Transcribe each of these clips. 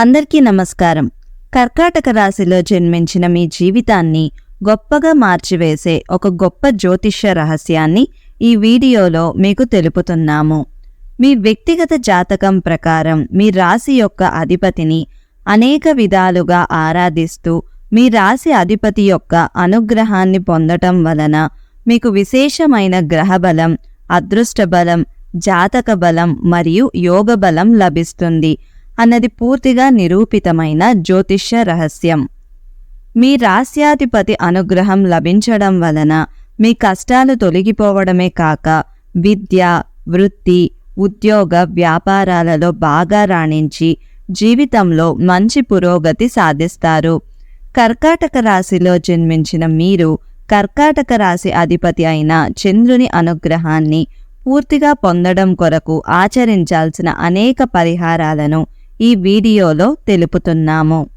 అందరికీ నమస్కారం. కర్కాటక రాశిలో జన్మించిన మీ జీవితాన్ని గొప్పగా మార్చివేసే ఒక గొప్ప జ్యోతిష్య రహస్యాన్ని ఈ వీడియోలో మీకు తెలుపుతున్నాము. మీ వ్యక్తిగత జాతకం ప్రకారం మీ రాశి యొక్క అధిపతిని అనేక విధాలుగా ఆరాధిస్తూ మీ రాశి అధిపతి యొక్క అనుగ్రహాన్ని పొందటం వలన మీకు విశేషమైన గ్రహబలం అదృష్ట బలం జాతక బలం మరియు యోగ బలం లభిస్తుంది. అన్నది పూర్తిగా నిరూపితమైన జ్యోతిష్య రహస్యం. మీ రాస్యాధిపతి అనుగ్రహం లభించడం వలన మీ కష్టాలు తొలగిపోవడమే కాక విద్య వృత్తి ఉద్యోగ వ్యాపారాలలో బాగా రాణించి జీవితంలో మంచి పురోగతి సాధిస్తారు. కర్కాటక రాశిలో జన్మించిన మీరు కర్కాటక రాశి అధిపతి అయిన చంద్రుని అనుగ్రహాన్ని పూర్తిగా పొందడం కొరకు ఆచరించాల్సిన అనేక పరిహారాలను ఈ వీడియోలో తెలుపుతున్నాము.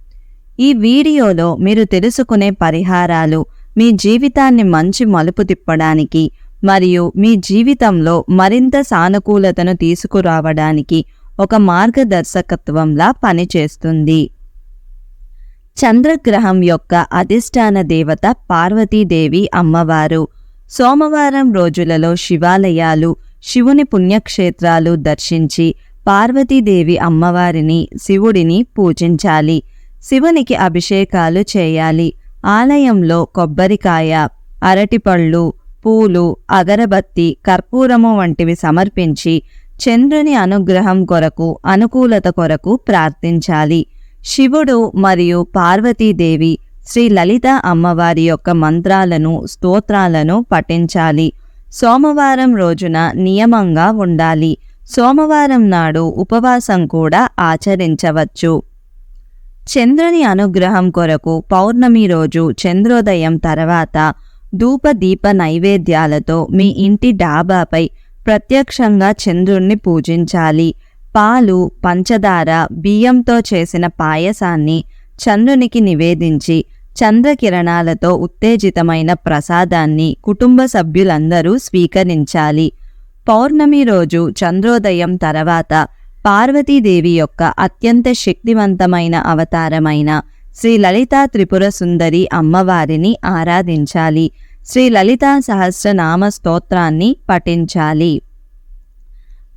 ఈ వీడియోలో మీరు తెలుసుకునే పరిహారాలు మీ జీవితాన్ని మంచి మలుపు తిప్పడానికి మరియు మీ జీవితంలో మరింత సానుకూలతను తీసుకురావడానికి ఒక మార్గదర్శకత్వంలా పనిచేస్తుంది. చంద్రగ్రహం యొక్క అధిష్టాన దేవత పార్వతీదేవి అమ్మవారు. సోమవారం రోజులలో శివాలయాలు శివుని పుణ్యక్షేత్రాలు దర్శించి పార్వతీదేవి అమ్మవారిని శివుడిని పూజించాలి. శివునికి అభిషేకాలు చేయాలి. ఆలయంలో కొబ్బరికాయ అరటిపళ్ళు పూలు అగరబత్తి కర్పూరము వంటివి సమర్పించి చంద్రుని అనుగ్రహం కొరకు అనుకూలత కొరకు ప్రార్థించాలి. శివుడు మరియు పార్వతీదేవి శ్రీ లలిత అమ్మవారి యొక్క మంత్రాలను స్తోత్రాలను పఠించాలి. సోమవారం రోజున నియమంగా ఉండాలి. సోమవారం నాడు ఉపవాసం కూడా ఆచరించవచ్చు. చంద్రుని అనుగ్రహం కొరకు పౌర్ణమి రోజు చంద్రోదయం తర్వాత ధూప దీప నైవేద్యాలతో మీ ఇంటి డాబాపై ప్రత్యక్షంగా చంద్రుణ్ణి పూజించాలి. పాలు పంచదార బియ్యంతో చేసిన పాయసాన్ని చంద్రునికి నివేదించి చంద్రకిరణాలతో ఉత్తేజితమైన ప్రసాదాన్ని కుటుంబ సభ్యులందరూ స్వీకరించాలి. పౌర్ణమి రోజు చంద్రోదయం తర్వాత పార్వతీదేవి యొక్క అత్యంత శక్తివంతమైన అవతారమైన శ్రీ లలితా త్రిపుర సుందరి అమ్మవారిని ఆరాధించాలి. శ్రీ లలితా సహస్రనామ స్తోత్రాన్ని పఠించాలి.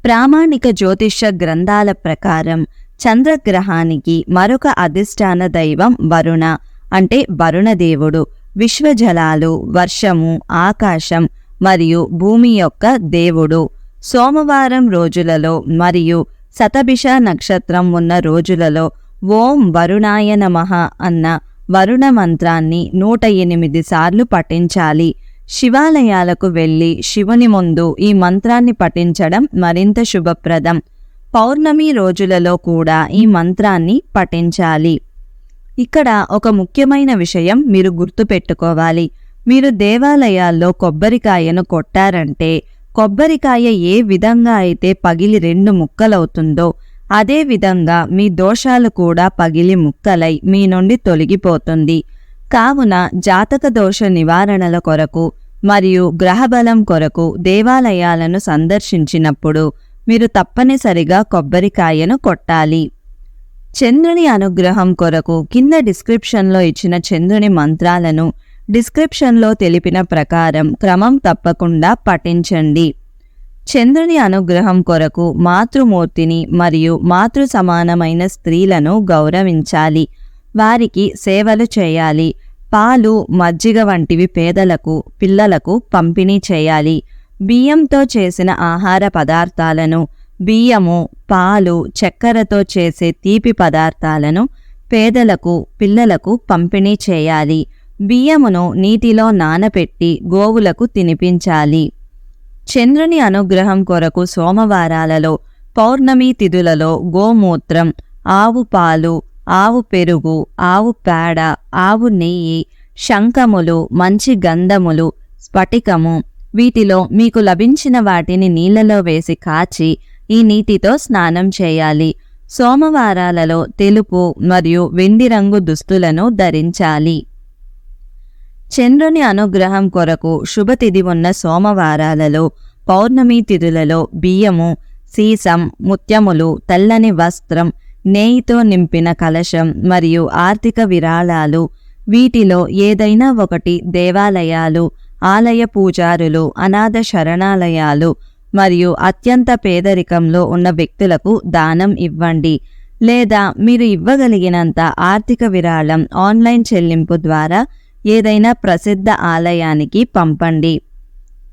ప్రామాణిక జ్యోతిష్య గ్రంథాల ప్రకారం చంద్రగ్రహానికి మరొక అధిష్టాన దైవం వరుణ అంటే వరుణదేవుడు. విశ్వజలాలు వర్షము ఆకాశం మరియు భూమి యొక్క దేవుడు. సోమవారం రోజులలో మరియు శతభిష నక్షత్రం ఉన్న రోజులలో ఓం వరుణాయ నమః అన్న వరుణ మంత్రాన్ని నూట ఎనిమిది సార్లు పఠించాలి. శివాలయాలకు వెళ్ళి శివుని ముందు ఈ మంత్రాన్ని పఠించడం మరింత శుభప్రదం. పౌర్ణమి రోజులలో కూడా ఈ మంత్రాన్ని పఠించాలి. ఇక్కడ ఒక ముఖ్యమైన విషయం మీరు గుర్తుపెట్టుకోవాలి. మీరు దేవాలయాల్లో కొబ్బరికాయను కొట్టారంటే కొబ్బరికాయ ఏ విధంగా అయితే పగిలి రెండు ముక్కలవుతుందో అదే విధంగా మీ దోషాలు కూడా పగిలి ముక్కలై మీ నుండి తొలగిపోతుంది. కావున జాతక దోష నివారణల కొరకు మరియు గ్రహబలం కొరకు దేవాలయాలను సందర్శించినప్పుడు మీరు తప్పనిసరిగా కొబ్బరికాయను కొట్టాలి. చంద్రుని అనుగ్రహం కొరకు కింద డిస్క్రిప్షన్లో ఇచ్చిన చంద్రుని మంత్రాలను డిస్క్రిప్షన్లో తెలిపిన ప్రకారం క్రమం తప్పకుండా పఠించండి. చంద్రుని అనుగ్రహం కొరకు మాతృమూర్తిని మరియు మాతృ సమానమైన స్త్రీలను గౌరవించాలి. వారికి సేవలు చేయాలి. పాలు మజ్జిగ వంటివి పేదలకు పిల్లలకు పంపిణీ చేయాలి. బియ్యంతో చేసిన ఆహార పదార్థాలను బియ్యము పాలు చక్కెరతో చేసే తీపి పదార్థాలను పేదలకు పిల్లలకు పంపిణీ చేయాలి. బియ్యమును నీటిలో నానపెట్టి గోవులకు తినిపించాలి. చంద్రుని అనుగ్రహం కొరకు సోమవారాలలో పౌర్ణమి తిథులలో గోమూత్రం ఆవు పాలు ఆవు పెరుగు ఆవు పేడ ఆవు నెయ్యి శంఖములు మంచి గంధములు స్ఫటికము వీటిలో మీకు లభించిన వాటిని నీళ్ళలో వేసి కాచి ఈ నీటితో స్నానం చేయాలి. సోమవారాలలో తెలుపు మరియు వెండి రంగు దుస్తులను ధరించాలి. చంద్రుని అనుగ్రహం కొరకు శుభతిథి ఉన్న సోమవారాలలో పౌర్ణమి తిథులలో బియ్యము సీసం ముత్యములు తెల్లని వస్త్రం నేయితో నింపిన కలశం మరియు ఆర్థిక విరాళాలు వీటిలో ఏదైనా ఒకటి దేవాలయాలు ఆలయ పూజారులు అనాథ శరణాలయాలు మరియు అత్యంత పేదరికంలో ఉన్న వ్యక్తులకు దానం ఇవ్వండి. లేదా మీరు ఇవ్వగలిగినంత ఆర్థిక విరాళం ఆన్లైన్ చెల్లింపు ద్వారా ఏదైనా ప్రసిద్ధ ఆలయానికి పంపండి.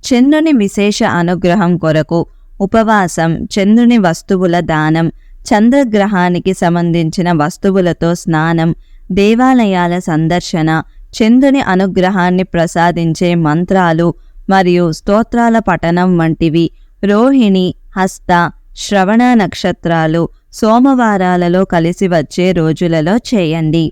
చంద్రుని విశేష అనుగ్రహం కొరకు ఉపవాసం చంద్రుని వస్తువుల దానం చంద్రగ్రహానికి సంబంధించిన వస్తువులతో స్నానం దేవాలయాల సందర్శన చంద్రుని అనుగ్రహాన్ని ప్రసాదించే మంత్రాలు మరియు స్తోత్రాల పఠనం వంటివి రోహిణి హస్త శ్రవణ నక్షత్రాలు సోమవారాలలో కలిసి వచ్చే రోజులలో చేయండి.